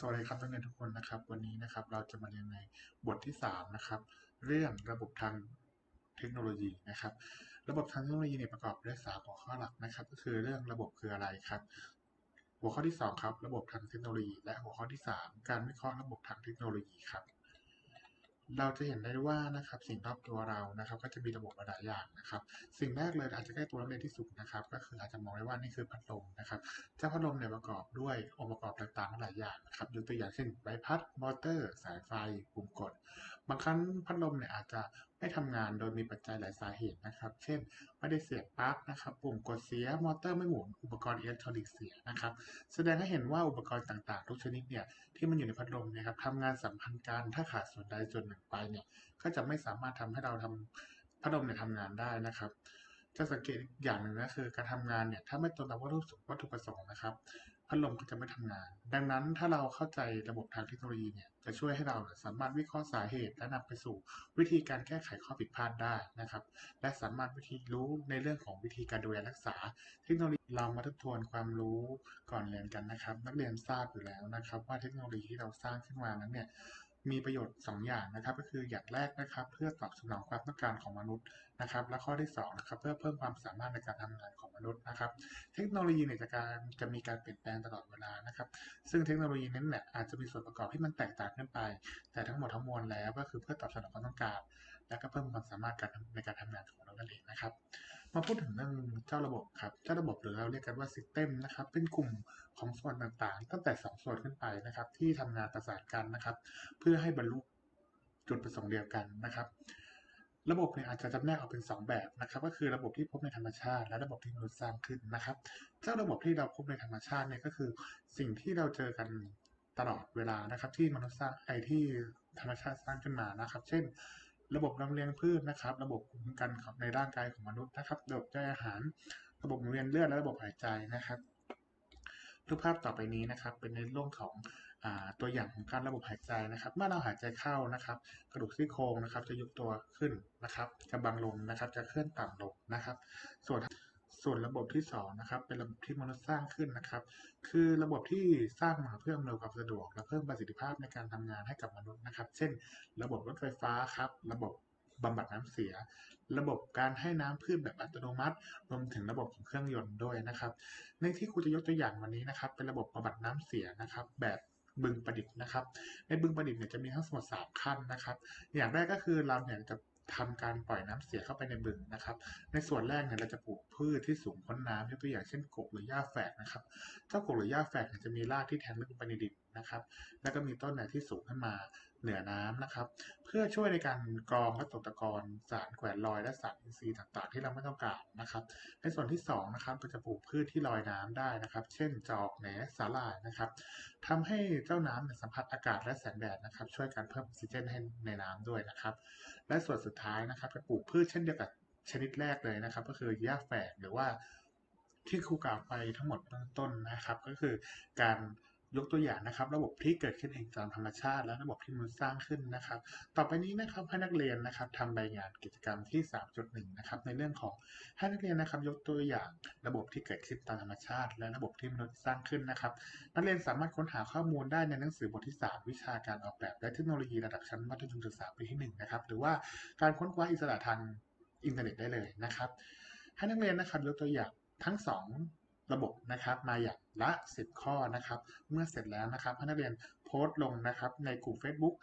สวัสดีครับนักเรียนทุกคนนะครับ วันนี้นะครับเราจะมาเรียนในบทที่3นะครับเรื่องระบบทางเทคโนโลยีนะครับ ระบบทางเทคโนโลยีเนี่ยประกอบด้วยสามหัวข้อหลักนะครับ ก็คือเรื่องระบบคืออะไรครับ หัวข้อที่2ครับระบบทางเทคโนโลยี และหัวข้อที่ 3 การวิเคราะห์ระบบทางเทคโนโลยีครับ เราจะเห็นได้ว่านะครับสิ่งรอบตัวเรานะครับก็จะมีระบบหลายอย่างนะครับ สิ่งแรกเลยอาจจะใกล้ตัวเราเลยที่สุดนะครับ ก็คืออาจจะมองได้ว่านี่คือพัดลมนะครับเจ้าพัดลมเนี่ยประกอบด้วยองค์ประกอบต่างๆหลายอย่างนะครับยกตัวอย่างเช่นใบพัดมอเตอร์ สายไฟปุ่มกด บางครั้งพัดลมเนี่ยอาจจะไม่ทำงานโดยมีปัจจัยหลายสาเหตุนะครับ เช่น ไม่ได้เสียบปลั๊กนะครับ ปุ่มกดเสีย มอเตอร์ไม่หมุน อุปกรณ์อิเล็กทรอนิกส์เสียนะครับ แสดงให้เห็นว่าอุปกรณ์ต่างๆ ทุกชนิดเนี่ยที่มันอยู่ในพัดลมนะครับทำงานสัมพันธ์กันถ้าขาดส่วนใดส่วนหนึ่งไปเนี่ยก็จะไม่สามารถทำให้เราทำพัดลมเนี่ยทำงานได้นะครับ จะสังเกตอีกอย่างหนึ่งนะคือการทำงานเนี่ยถ้าไม่ตรงตามวัตถุวัตถุประสงค์นะครับพัดลมก็จะไม่ทำงาน ดังนั้นถ้าเราเข้าใจระบบทางเทคโนโลยีเนี่ยจะช่วยให้เราสามารถวิเคราะห์สาเหตุและนำไปสู่ วิธีการแก้ไขข้อผิดพลาดได้นะครับ และสามารถวิธีรู้ในเรื่องของวิธีการดูแลรักษา เทคโนโลยีเรามาทบทวนความรู้ก่อนเรียนกันนะครับ นักเรียนทราบอยู่แล้วนะครับ ว่าเทคโนโลยีที่เราสร้างขึ้นมานั้นเนี่ย มีประโยชน์ 2 อย่างนะครับ ก็คืออย่างแรกนะครับ เพื่อตอบสนองความต้องการของมนุษย์นะครับ และข้อที่2นะครับเพื่อเพิ่มความสามารถในการทำงานของมนุษย์นะครับ เทคโนโลยีเนี่ยจะการจะมีการเปลี่ยนแปลงตลอดเวลานะครับ ซึ่งเทคโนโลยีนั้นเนี่ยอาจจะมีส่วนประกอบที่มันแตกต่างกันไป แต่ทั้งหมดทั้งมวลแล้วก็คือเพื่อตอบสนองความต้องการ และก็เพิ่มความสามารถการในการทำงานของเรานั่นเองนะครับ มาพูดถึงเรื่องเจ้าระบบครับ เจ้าระบบหรือเราเรียกกันว่า System นะครับ เป็นกลุ่มของส่วนต่างๆ ตั้งแต่ 2 ส่วนขึ้นไปนะครับ ที่ทำงานประสานกันนะครับ เพื่อให้บรรลุจุดประสงค์เดียวกันนะครับ ระบบเนี่ยอาจจะจำแนกออกเป็น 2 แบบนะครับ ก็คือระบบที่พบในธรรมชาติ และระบบที่มนุษย์สร้างขึ้นนะครับ เจ้าระบบที่เราพบในธรรมชาติเนี่ยก็คือสิ่งที่เราเจอกันตลอดเวลานะครับ ที่มนุษย์สร้างไอที่ธรรมชาติสร้างขึ้นมานะครับ เช่น ระบบลำเลียงพืชนะครับ ระบบคุ้มกันของในร่างกายของมนุษย์นะครับระบบย่อยอาหาร ระบบหมุนเวียนเลือดและระบบหายใจนะครับรูปภาพต่อไปนี้นะครับ เป็นในเรื่องของอตัวอย่างของการระบบหายใจนะครับ เมื่อเราหายใจเข้านะครับ กระดูกซี่โครงนะครับ จะยกตัวขึ้นนะครับ จะบังลงนะครับ จะเคลื่อนต่ำลงนะครับ ส่วน ส่วนระบบที่2นะครับเป็นระบบที่มนุษย์สร้างขึ้นนะครับ คือระบบที่สร้างมาเพื่ออำนวยความสะดวก และเพิ่มประสิทธิภาพในการทำงานให้กับมนุษย์นะครับ เช่น ระบบรถไฟฟ้าครับระบบบำบัดน้ำเสีย ระบบการให้น้ำพืชแบบอัตโนมัติ รวมถึงระบบของเครื่องยนต์ด้วยนะครับ ในที่ครูจะยกตัวอย่างวันนี้นะครับ เป็นระบบบำบัดน้ำเสียนะครับ แบบบึงประดิษฐ์นะครับ ในบึงประดิษฐ์เนี่ยจะมีทั้งหมด3ขั้นนะครับ อย่างแรกก็คือเราเนี่ยจะ ทำการปล่อยน้ำเสียเข้าไปในบึงนะครับ ในส่วนแรกเนี่ยเราจะปลูกพืชที่สูงพ้นน้ำยกตัวอย่างเช่นกกหรือหญ้าแฝกนะครับ เจ้ากกหรือหญ้าแฝกเนี่ยจะมีรากที่แทงลึกไปในดินนะครับ แล้วก็มีต้นไหนที่สูงขึ้นมาเหนือน้ำนะครับ เพื่อช่วยในการกรองและตกตะกอนสารแขวนลอยและสารอินทรีย์ต่างๆ ที่เราไม่ต้องการนะครับ ในส่วนที่2นะครับเราจะปลูกพืชที่ลอยน้ำได้นะครับ เช่นจอกแหนสาหร่ายนะครับทำให้เจ้าน้ำเนี่ยสัมผัสอากาศและแสงแดดนะครับ ช่วยการเพิ่มออกซิเจนให้ในน้ำด้วยนะครับ และส่วนสุดท้ายนะครับจะปลูกพืชเช่นเดียวกับชนิดแรกเลยนะครับ ก็คือหญ้าแฝกหรือว่าที่ครูกล่าวไปทั้งหมดเบื้องต้นนะครับ ก็คือการ ยกตัวอย่างนะครับ ระบบที่เกิดขึ้นเองตามธรรมชาติ และระบบที่มนุษย์สร้างขึ้นนะครับ ต่อไปนี้นะครับให้นักเรียนนะครับทำใบงานกิจกรรมที่ 3.1 นะครับ ในเรื่องของให้นักเรียนนะครับ ยกตัวอย่างระบบที่เกิดขึ้นตามธรรมชาติ และระบบที่มนุษย์สร้างขึ้นนะครับ นักเรียนสามารถค้นหาข้อมูลได้ในหนังสือบทที่ 3 วิชาการออกแบบ และเทคโนโลยีระดับชั้นมัธยมศึกษาปีที่1นะครับหรือว่าการค้นคว้าอิสระทางอินเทอร์เน็ตได้เลยนะครับให้นักเรียนนะครับยกตัวอย่างทั้ง 2 ระบบนะครับมาอย่างละ 10 ข้อนะครับ เมื่อเสร็จแล้วนะครับให้นักเรียนโพสต์ลงนะครับในกลุ่ม Facebook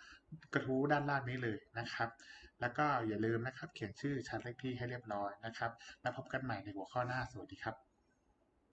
กระทู้ด้านล่างนี้เลยนะครับ แล้วก็อย่าลืมนะครับเขียนชื่อชั้นเลขที่ให้เรียบร้อยนะครับ แล้วพบกันใหม่ในหัวข้อหน้าสวัสดีครับ